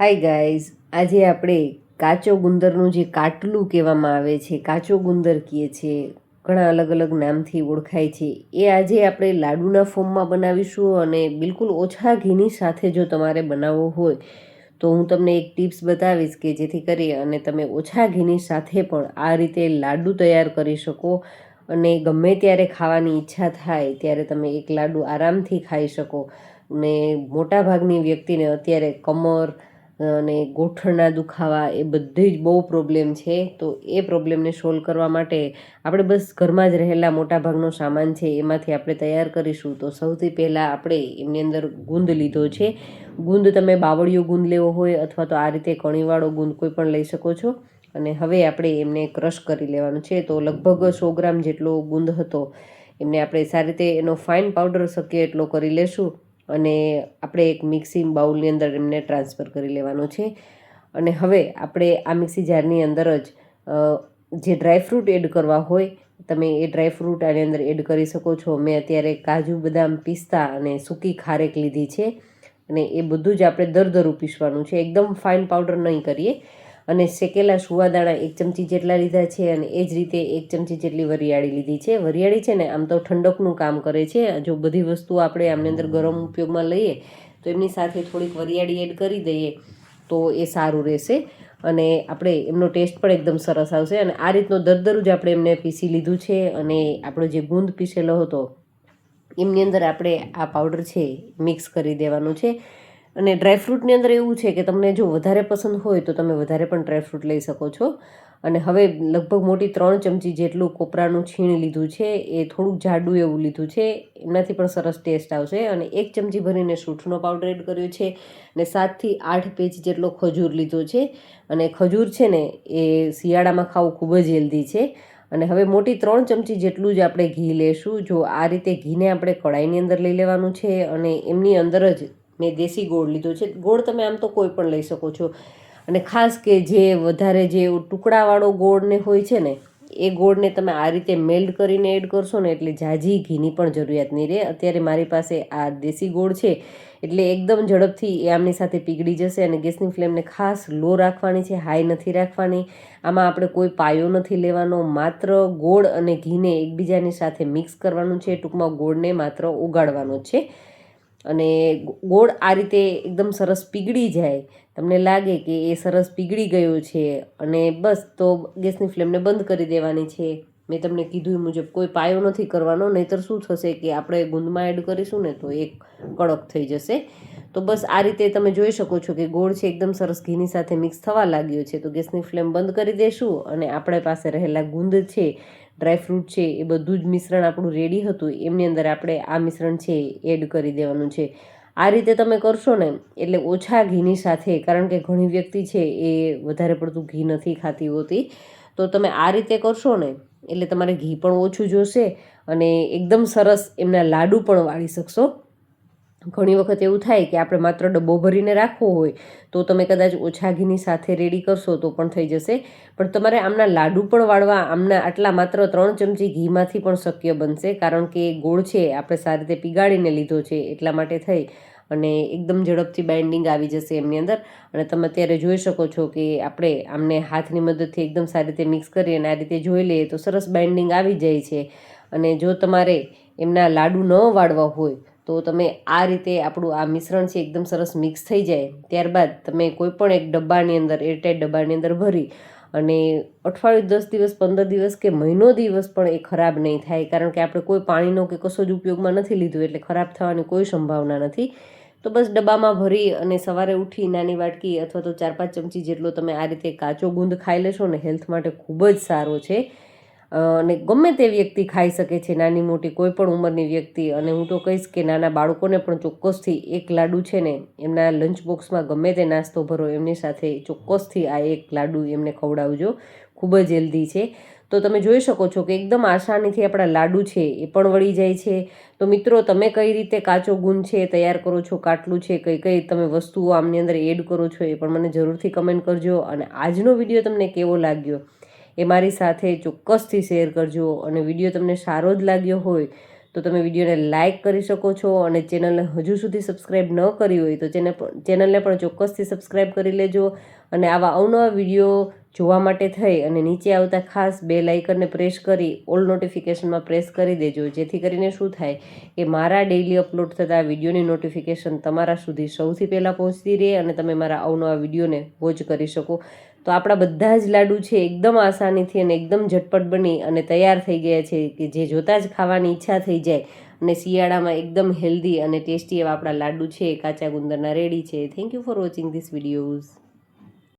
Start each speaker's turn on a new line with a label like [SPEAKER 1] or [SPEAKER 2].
[SPEAKER 1] Hi guys આજે આપણે કાચો ગુંદરનું જે કાટલું કહેવામાં આવે છે, કાચો ગુંદર કહીએ છીએ, ઘણા અલગ અલગ નામથી ઓળખાય છે. એ આજે આપણે લાડુના ફોર્મમાં બનાવીશું અને બિલકુલ ઓછા ઘીની સાથે જો તમારે બનાવવો હોય, તો હું તમને એક ટિપ્સ બતાવીશ કે જેથી કરી અને તમે ઓછા ઘીની સાથે પણ આ રીતે લાડુ તૈયાર કરી શકો અને ગમે ત્યારે ખાવાની ઈચ્છા થાય ત્યારે તમે એક લાડુ આરામથી ખાઈ શકો. ને મોટાભાગની વ્યક્તિને અત્યારે કમર અને ગોઠણના દુખાવા એ બધી જ બહુ પ્રોબ્લેમ છે. તો એ પ્રોબ્લેમને સોલ્વ કરવા માટે આપણે બસ ઘરમાં જ રહેલા મોટાભાગનો સામાન છે એમાંથી આપણે તૈયાર કરીશું. તો સૌથી પહેલાં આપણે એમની અંદર ગુંદ લીધો છે. ગુંદ તમે બાવળિયો ગુંદ લેવો હોય અથવા તો આ રીતે કણીવાળો ગુંદ કોઈ પણ લઈ શકો છો. અને હવે આપણે એમને ક્રશ કરી લેવાનું છે. તો લગભગ સો ગ્રામ જેટલો ગુંદ હતો. એમને આપણે સારી રીતે એનો ફાઇન પાવડર શકીએ એટલો કરી લેશું. અને આપણે એક મિક્સી બાઉલની અંદર એમને ટ્રાન્સફર કરી લેવાનો છે. અને હવે આપણે આ મિક્સી જારની અંદર જ જે ડ્રાયફ્રૂટ એડ કરવા હોય, તમે એ ડ્રાયફ્રૂટ આની અંદર એડ કરી શકો છો. મેં અત્યારે કાજુ, બદામ, પિસ્તા અને સૂકી ખારેક લીધી છે. અને એ બધું જ આપણે દરદરું પીસવાનું છે. એકદમ ફાઇન પાવડર નહીં કરીએ. અને શેકેલા સુવાદાણા એક ચમચી જેટલા લીધા છે અને એ જ રીતે એક ચમચી જેટલી વરિયાળી લીધી છે. વરિયાળી છે ને, આમ તો ઠંડકનું કામ કરે છે. જો બધી વસ્તુ આપણે આમની અંદર ગરમ ઉપયોગમાં લઈએ, તો એમની સાથે થોડીક વરિયાળી એડ કરી દઈએ, તો એ સારું રહેશે. અને આપણે, એમનો ટેસ્ટ પણ એકદમ સરસ આવશે. અને આ રીતનો દરદરું જ આપણે એમને પીસી લીધું છે અને આપણો જે ગુંદ પીસેલો હતો, એમની અંદર આપણે આ પાવડર છે મિક્સ કરી દેવાનું છે. અને ડ્રાયફ્રૂટની અંદર એવું છે કે તમને જો વધારે પસંદ હોય તો તમે વધારે પણ ડ્રાયફ્રૂટ લઈ શકો છો. અને હવે લગભગ મોટી ત્રણ ચમચી જેટલું કોપરાનું છીણ લીધું છે, એ થોડુંક જાડું એવું લીધું છે, એમનાથી પણ સરસ ટેસ્ટ આવશે. અને એક ચમચી ભરીને સૂંઠનો પાવડર એડ કર્યો છે અને સાતથી આઠ પેજ જેટલો ખજૂર લીધો છે. અને ખજૂર છે ને, એ શિયાળામાં ખાવું ખૂબ જ હેલ્ધી છે. અને હવે મોટી ત્રણ ચમચી જેટલું જ આપણે ઘી લેશું. જો આ રીતે ઘીને આપણે કડાઈની અંદર લઈ લેવાનું છે અને એમની અંદર જ મેં દેશી ગોળ લીધો છે. ગોળ તમે આમ તો કોઈ પણ લઈ શકો છો. અને ખાસ કે જે વધારે જે ટુકડાવાળો ગોળને હોય છે ને, એ ગોળને તમે આ રીતે મેલ્ડ કરીને એડ કરશો ને એટલે ઝાઝી ઘીની પણ જરૂરિયાત નહીં રહે. અત્યારે મારી પાસે આ દેશી ગોળ છે, એટલે એકદમ ઝડપથી એ આમની સાથે પીગળી જશે અને ગેસની ફ્લેમને ખાસ લો રાખવાની છે, હાઈ નથી રાખવાની. આમાં આપણે કોઈ પાયો નથી લેવાનો, માત્ર ગોળ અને ઘીને એકબીજાની સાથે મિક્સ કરવાનું છે. ટૂંકમાં ગોળને માત્ર ઉગાડવાનો છે. અને ગોળ આ રીતે એકદમ સરસ પીગળી જાય. તમને લાગે કે એ સરસ પીગળી ગયો છે અને બસ તો ગેસની ફ્લેમને બંધ કરી દેવાની છે. મેં તમને કીધું એ મુજબ કોઈ પાયો નથી કરવાનો, નહીતર શું થશે કે આપણે ગુંદમાં એડ કરીશું ને તો એક કડક થઈ જશે. તો બસ આ રીતે તમે જોઈ શકો છો કે ગોળ છે એકદમ સરસ ઘીની સાથે મિક્સ થવા લાગ્યો છે. તો ગેસની ફ્લેમ બંધ કરી દેશું અને આપણે પાસે રહેલા ગુંદ છે ડ્રાયફ્રૂટ છે, એ બધું જ મિશ્રણ આપણું રેડી હતું. એમની અંદર આપણે આ મિશ્રણ છે એડ કરી દેવાનું છે. આ રીતે તમે કરશો ને એટલે ઓછા ઘીની સાથે, કારણ કે ઘણી વ્યક્તિ છે એ વધારે પડતું ઘી નથી ખાતી હોતી, તો તમે આ રીતે કરશો ને એટલે તમારે ઘી પણ ઓછું જોશે અને એકદમ સરસ એમના લાડુ પણ વાળી શકશો. ઘણી વખત એવું થાય કે આપણે માત્ર ડબ્બો ભરીને રાખવો હોય તો તમે કદાચ ઓછા ઘીની સાથે રેડી કરશો તો પણ થઈ જશે. પણ તમારે આમના લાડુ પણ વાળવા, આમના આટલા માત્ર ત્રણ ચમચી ઘીમાંથી પણ શક્ય બનશે કારણ કે ગોળ છે, આપણે સારી રીતે પીગાળીને લીધો છે એટલા માટે થઈ અને એકદમ ઝડપથી બાઇન્ડિંગ આવી જશે એમની અંદર. અને તમે અત્યારે જોઈ શકો છો કે આપણે આમને હાથની મદદથી એકદમ સારી રીતે મિક્સ કરી અને આ રીતે જોઈ લઈએ તો સરસ બાઇન્ડિંગ આવી જાય છે. અને જો તમારે એમના લાડુ ન વાળવા હોય તો તમે આ રીતે આપણું આ મિશ્રણ છે એકદમ સરસ મિક્સ થઈ જાય. ત્યારબાદ તમે કોઈ પણ એક ડબ્બાની અંદર એરટાઈટ ડબ્બાની અંદર ભરી અને અઠવાડિયું દસ દિવસ, પંદર દિવસ કે મહિનો દિવસ પણ એ ખરાબ નહીં થાય. કારણ કે આપણે કોઈ પાણીનો કે કશો જ ઉપયોગમાં નથી લીધું એટલે ખરાબ થવાની કોઈ સંભાવના નથી. તો બસ ડબ્બામાં ભરી અને સવારે ઉઠી નાની વાટકી અથવા તો ચાર પાંચ ચમચી જેટલો તમે આ રીતે કાચો ગુંદ ખાઈ લેશો ને હેલ્થ માટે ખૂબ જ સારો છે. અને ગમે તે વ્યક્તિ ખાઈ શકે છે, નાની મોટી કોઈ પણ ઉંમરની વ્યક્તિ, અને હું તો કહીશ કે નાના બાળકોને પણ ચોક્કસથી એક લાડુ છે ને, એમના લંચ બોક્સમાં ગમે તે નાસ્તો ભરો, એમની સાથે ચોક્કસથી આ એક લાડુ એમને ખવડાવજો. ખૂબ જ હેલ્ધી છે. તો તમે જોઈ શકો છો કે એકદમ આસાનીથી આપણા લાડુ છે એ પણ વળી જાય છે. તો મિત્રો, તમે કઈ રીતે કાચો ગુણ છે તૈયાર કરો છો, કાટલું છે, કઈ કઈ તમે વસ્તુઓ આમની અંદર એડ કરો છો એ પણ મને જરૂરથી કમેન્ટ કરજો. અને આજનો વીડિયો તમને કેવો લાગ્યો? એ મારી સાથે ચોક્કસથી શેર કરજો અને વીડિયો તમને સારો જ લાગ્યો હોય તો તમે વિડીયોને લાઇક કરી શકો છો અને ચેનલને હજુ સુધી સબસ્ક્રાઈબ ન કરી હોય તો ચેનલ ચેનલને પણ ચોક્કસથી સબસ્ક્રાઈબ કરી લેજો અને આવા અવનવા વીડિયો જોવા માટે થઈ અને નીચે આવતા ખાસ બે લાઇકનને પ્રેસ કરી ઓલ નોટિફિકેશનમાં પ્રેસ કરી દેજો, જેથી કરીને શું થાય કે મારા ડેઈલી અપલોડ થતા વિડીયોની નોટિફિકેશન તમારા સુધી સૌથી પહેલાં પહોંચતી રહે અને તમે મારા અવનવા વિડીયોને વોચ કરી શકો. તો આપણા બધા જ લાડુ છે, એકદમ આસાનીથી અને એકદમ ઝટપટ બની અને તૈયાર થઈ ગયા છે કે જે જોતાં જ ખાવાની ઈચ્છા થઈ જાય. અને શિયાળામાં એકદમ હેલ્ધી અને ટેસ્ટી એવા આપણા લાડુ છે, કાચા ગુંદરના રેડી છે. Thank you for watching this videos